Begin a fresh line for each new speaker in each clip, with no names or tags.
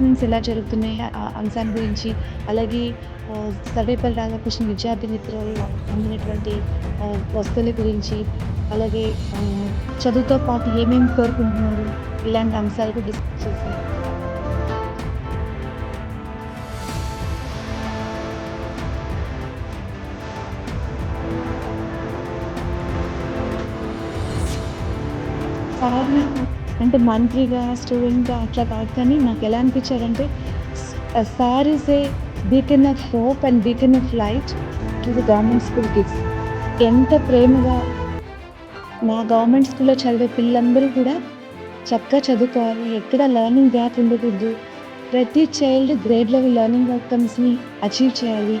Assessments ఎలా జరుగుతున్నాయి ఆ అంశాన్ని గురించి అలాగే సర్వేపల్లి రాధాకృష్ణ విద్యార్థి మిత్రులు అందినటువంటి వస్తువుల గురించి అలాగే చదువుతో పాటు ఏమేమి కోరుకుంటున్నారు ఇలాంటి అంశాలకు డిస్కస్ చేశారు. సాధారణ అంటే మంత్రిగా స్టూడెంట్గా అట్లా కాదు కానీ నాకు ఎలా అనిపించారంటే sir is a beacon of hope and beacon of light to the government school kids. ఎంత ప్రేమగా మా గవర్నమెంట్ స్కూల్లో చదివే పిల్లలందరూ కూడా చక్కగా చదువుకోవాలి. ఎక్కడ లెర్నింగ్ గ్యాప్ ఉండకూడదు. ప్రతి చైల్డ్ గ్రేడ్ లెవెల్ లెర్నింగ్ అవుట్కమ్స్ని అచీవ్ చేయాలి.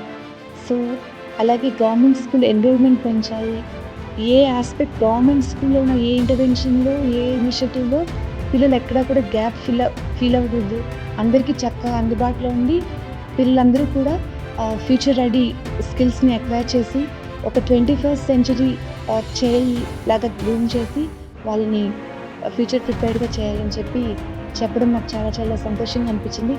సో అలాగే గవర్నమెంట్ స్కూల్ ఎన్రోల్మెంట్ పెంచాలి. ఏ ఆస్పెక్ట్ గవర్నమెంట్ స్కూల్లో ఉన్న ఏ ఇంటర్వెన్షన్లో ఏ ఇనిషియేటివ్లో పిల్లలు ఎక్కడా కూడా గ్యాప్ ఫీల్ ఫీల్ అవ్వకూడదు. అందరికీ చక్కగా అందుబాటులో ఉండి పిల్లలందరూ కూడా ఫ్యూచర్ రెడీ స్కిల్స్ని అక్వైర్ చేసి ఒక ట్వంటీ ఫస్ట్ సెంచరీ చైల్డ్ లాగా గ్రూమ్ చేసి వాళ్ళని ఫ్యూచర్ ప్రిపేర్డ్గా చేయాలని చెప్పి చెప్పడం నాకు చాలా చాలా సంతోషంగా అనిపించింది.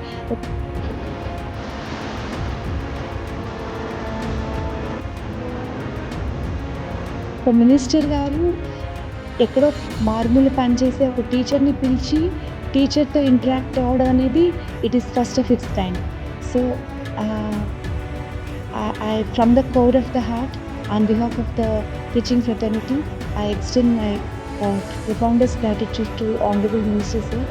ఒక మినిస్టర్ గారు ఎక్కడో మార్మూలు పనిచేసే ఒక టీచర్ని పిలిచి టీచర్తో ఇంటరాక్ట్ అవ్వడం అనేది it is first of its time so I from the core of the heart on behalf of the teaching fraternity I extend my profoundest gratitude to honourable minister sir.